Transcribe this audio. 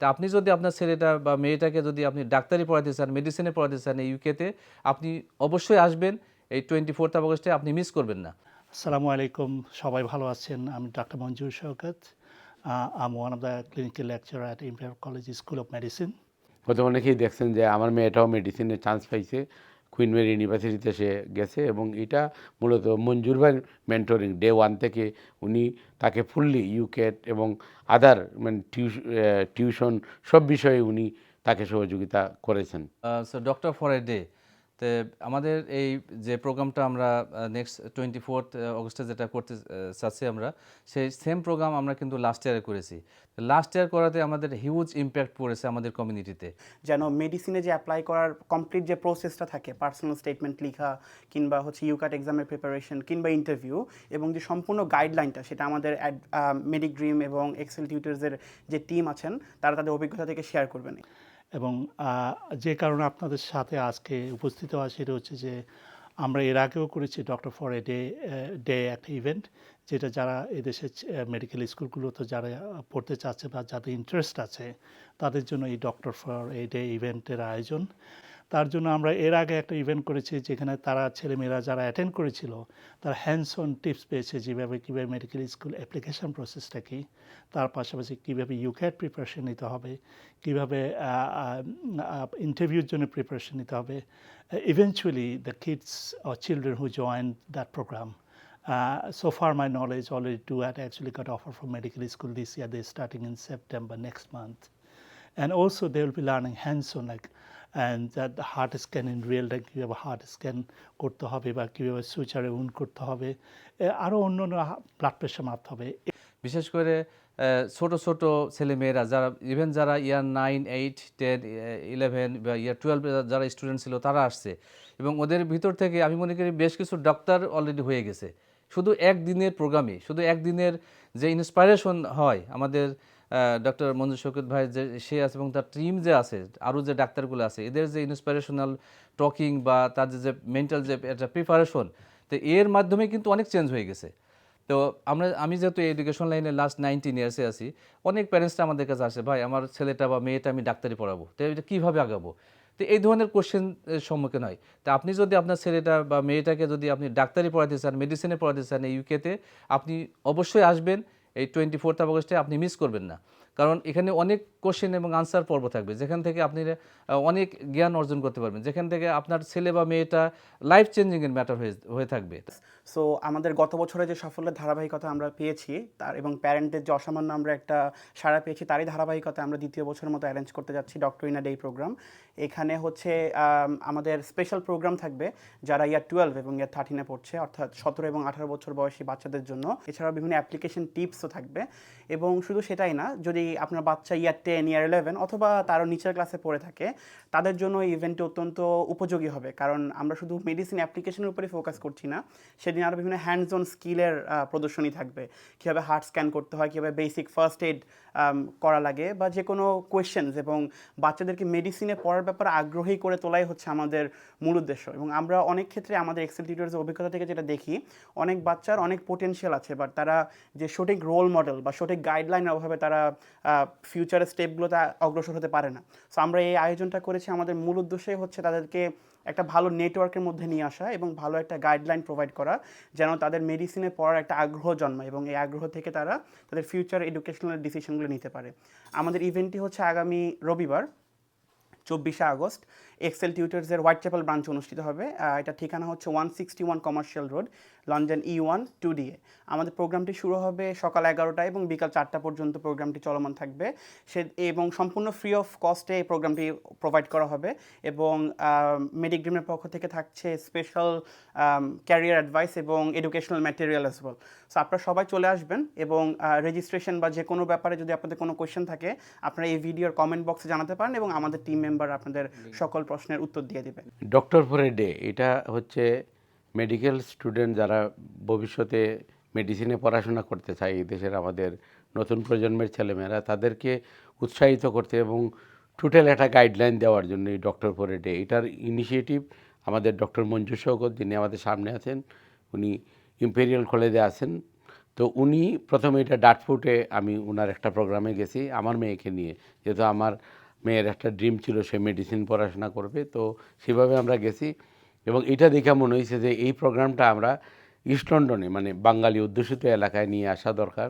তা আপনি যদি আপনার ছেলেটা বা মেয়েটাকে যদি আপনি ডাক্তারি পড়াতে চান মেডিসিনে পড়াতে চান এই ইউকেতে আপনি অবশ্যই আসবেন। এই টোয়েন্টি ফোর্থ আগস্টে আপনি মিস করবেন না। আসসালামু আলাইকুম সবাই ভালো আছেন? আমি doctor Manzur Shawkat. I'm one of the clinical lecturer at Imperial college school of medicine হয়তো অনেকেই দেখছেন যে আমার মেয়েটাও মেডিসিনে চান্স পাইছে। কুইন মেরি ইউনিভার্সিটিতে সে গেছে এবং এটা মূলত মঞ্জুর ভাই মেন্টরিং ডে ওয়ান থেকে উনি তাকে ফুললি ইউকেট এবং আদার মানে টিউশন সব বিষয়ে উনি তাকে সহযোগিতা করেছেন। ডক্টর ফর এ ডে তো আমাদের এই যে প্রোগ্রামটা আমরা নেক্সট টোয়েন্টি ফোর্থ অগস্টে যেটা করতে চাচ্ছি আমরা, সেই সেম প্রোগ্রাম আমরা কিন্তু লাস্ট ইয়ারে করেছি। লাস্ট ইয়ার করাতে আমাদের হিউজ ইম্প্যাক্ট পড়েছে আমাদের কমিউনিটিতে যেন মেডিসিনে যে অ্যাপ্লাই করার কমপ্লিট যে প্রসেসটা থাকে পার্সোনাল স্টেটমেন্ট লেখা, কিংবা হচ্ছে ইউকাট এক্সামের প্রিপারেশন কিংবা ইন্টারভিউ এবং যে সম্পূর্ণ গাইডলাইনটা সেটা আমাদের মেডিগ্রিম এবং এক্সেল টিউটার্সের যে টিম আছেন, তারা তাদের অভিজ্ঞতা থেকে শেয়ার করবেন। এবং যে কারণে আপনাদের সাথে আজকে উপস্থিত হওয়া সেটা হচ্ছে যে, আমরা এর আগেও করেছি doctor for a day day একটা ইভেন্ট যেটা যারা এদেশের মেডিকেল স্কুলগুলোতে যারা পড়তে চাচ্ছে বা যাদের ইন্টারেস্ট আছে, তাদের জন্য এই ডক্টর ফর এ ডে ইভেন্টের আয়োজন। তার জন্য আমরা এর আগে একটা ইভেন্ট করেছি যেখানে তারা ছেলেমেয়েরা যারা অ্যাটেন্ড করেছিল, তারা হ্যান্ডস অন টিপস পেয়েছে যেভাবে কীভাবে মেডিকেল স্কুল অ্যাপ্লিকেশান প্রসেসটা কী, তার পাশাপাশি কীভাবে ইউক্যাট প্রিপারেশন নিতে হবে, কীভাবে ইন্টারভিউর জন্য প্রিপারেশন নিতে হবে। Eventually the kids uh children who join that programme so far my knowledge already do had actually got offer from medical school this year they starting in September next month and also they will be learning hands on like the heart scan in real কীভাবে heart scan করতে হবে বা কীভাবে সুইচারে উন করতে হবে আরও অন্য অন্য ব্লাড প্রেশার মাপতে হবে। বিশেষ করে ছোট ছোট ছেলে মেয়েরা যারা ইভেন যারা year nine eight ten eleven বা ইয়ার টুয়েলভ যারা স্টুডেন্ট ছিল, তারা আসছে। এবং ওদের ভিতর থেকে আমি মনে করি বেশ কিছু ডক্টর অলরেডি হয়ে গেছে। শুধু একদিনের প্রোগ্রামে শুধু একদিনের যে ইন্সপাইরেশন হয় আমাদের ডক্টর মঞ্জু শৌকত ভাই যে সে আছে এবং তার টিম যে আছে, আরও যে ডাক্তারগুলো আছে, এদের যে ইন্সপিরেশনাল টকিং বা তাদের যে মেন্টাল যে একটা প্রিপারেশন তো এর মাধ্যমে কিন্তু অনেক চেঞ্জ হয়ে গেছে। তো আমরা, আমি যেহেতু এডুকেশন লাইনে লাস্ট নাইনটিন ইয়ার্সে আছি, অনেক প্যারেন্টসরা আমাদের কাছে আসে, ভাই, আমার ছেলেটা বা মেয়েটা আমি ডাক্তারি পড়াবো, তো এটা কীভাবে আগাবো? তো এই ধরনের কোশ্চেন সম্মুখীন হয়। তা আপনি যদি আপনার ছেলেটা বা মেয়েটাকে যদি আপনি ডাক্তারি পড়াতে চান মেডিসিনে পড়াতে চান এই ইউকেতে আপনি অবশ্যই আসবেন। এই টোয়েন্টি ফোর্থ আগস্টে আপনি মিস করবেন না। কারণ এখানে অনেক কোশ্চেন এবং আনসার পর্ব থাকবে। যেখান থেকে আপনি অনেক জ্ঞান অর্জন করতে পারবেন। যেখান থেকে আপনার ছেলে বা মেয়েটা লাইফ চেঞ্জিংয়ের ম্যাটার হয়ে হয়ে থাকবে। সো আমাদের গত বছরে যে সাফল্যের ধারাবাহিকতা আমরা পেয়েছি, তার এবং প্যারেন্টের যে অসামান্য আমরা একটা সাড়া পেয়েছি, তারই ধারাবাহিকতা আমরা দ্বিতীয় বছরের মতো অ্যারেঞ্জ করতে যাচ্ছি ডক্টর ইনা ডে প্রোগ্রাম এখানে হচ্ছে আমাদের স্পেশাল প্রোগ্রাম থাকবে যারা ইয়ার টুয়েলভ এবং ইয়ার থার্টিনে পড়ছে, অর্থাৎ সতেরো এবং আঠারো বছর বয়সী বাচ্চাদের জন্য। এছাড়াও বিভিন্ন অ্যাপ্লিকেশন টিপসও থাকবে। এবং শুধু সেটাই না, যদি আপনার বাচ্চা ইয়ার টেন ইয়ার ইলেভেন অথবা তারও নিচের ক্লাসে পড়ে থাকে, তাদের জন্য ইভেন্টটি অত্যন্ত উপযোগী হবে। কারণ আমরা শুধু মেডিসিন অ্যাপ্লিকেশনের উপরে ফোকাস করছি না, সেদিন আরও বিভিন্ন হ্যান্ডস অন স্কিলের প্রদর্শনী থাকবে। কীভাবে হার্ট স্ক্যান করতে হয়, কীভাবে বেসিক ফার্স্ট এড করা লাগে বা যে কোনো কোয়েশ্চেন্স এবং বাচ্চাদেরকে মেডিসিনে পড়ার ব্যাপারে আগ্রহী করে তোলাই হচ্ছে আমাদের মূল উদ্দেশ্য। এবং আমরা অনেক ক্ষেত্রে আমাদের এক্সেল টিউটার্সের অভিজ্ঞতা থেকে যেটা দেখি, অনেক বাচ্চার অনেক পোটেনশিয়াল আছে বাট তারা যে সঠিক রোল মডেল বা সঠিক গাইডলাইনের অভাবে তারা ফিউচারের স্টেপগুলোতে অগ্রসর হতে পারে না। সো আমরা এই আয়োজনটা করেছি, আমাদের মূল উদ্দেশ্যই হচ্ছে তাদেরকে একটা ভালো নেটওয়ার্কের মধ্যে নিয়ে আসা এবং ভালো একটা গাইডলাইন প্রোভাইড করা, যেন তাদের মেডিসিনে পড়ার একটা আগ্রহ জন্মায় এবং এই আগ্রহ থেকে তারা তাদের ফিউচার এডুকেশনাল ডিসিশনগুলো নিতে পারে। আমাদের ইভেন্টটি হচ্ছে আগামী রবিবার, চব্বিশে আগস্ট। এক্সেল টিউটার্সের হোয়াইট চ্যাপেল ব্রাঞ্চ অনুষ্ঠিত হবে। এটা ঠিকানা হচ্ছে one sixty one commercial road London E one two DA আমাদের প্রোগ্রামটি শুরু হবে সকাল এগারোটায় এবং বিকাল চারটা পর্যন্ত প্রোগ্রামটি চলমান থাকবে। সে এবং সম্পূর্ণ ফ্রি অফ কস্টে এই প্রোগ্রামটি প্রোভাইড করা হবে এবং মেডিগ্রিমের পক্ষ থেকে থাকছে স্পেশাল ক্যারিয়ার অ্যাডভাইস এবং educational material as well so আপনারা সবাই চলে আসবেন এবং রেজিস্ট্রেশন বা যে কোনো ব্যাপারে যদি আপনাদের কোনো কোয়েশ্চেন থাকে আপনারা এই ভিডিওর কমেন্ট বক্সে জানাতে পারেন এবং আমাদের টিম মেম্বার আপনাদের সকল প্রশ্নের উত্তর দিয়ে দেবে ডক্টর ফর এ ডে এটা হচ্ছে মেডিকেল স্টুডেন্ট যারা ভবিষ্যতে মেডিসিনে পড়াশোনা করতে চায়, এই দেশের আমাদের নতুন প্রজন্মের ছেলেমেয়েরা, তাদেরকে উৎসাহিত করতে এবং টোটাল একটা গাইডলাইন দেওয়ার জন্য এই ডক্টর ফর এ ডে এটার ইনিশিয়েটিভ আমাদের ডক্টর মঞ্জু শৌকত যিনি আমাদের সামনে আছেন, উনি ইম্পেরিয়াল কলেজে আছেন। তো উনি প্রথমে এটা ডাটফুটে আমি ওনার একটা প্রোগ্রামে গেছি, আমার মেয়েকে নিয়ে। যেহেতু আমার মেয়ের একটা ড্রিম ছিল সে মেডিসিন পড়াশোনা করবে, তো সেভাবে আমরা গেছি। এবং এটা দেখে মনে হয়েছে যে এই প্রোগ্রামটা আমরা ইস্ট লন্ডনে মানে বাঙালি অধ্যুষিত এলাকায় নিয়ে আসা দরকার।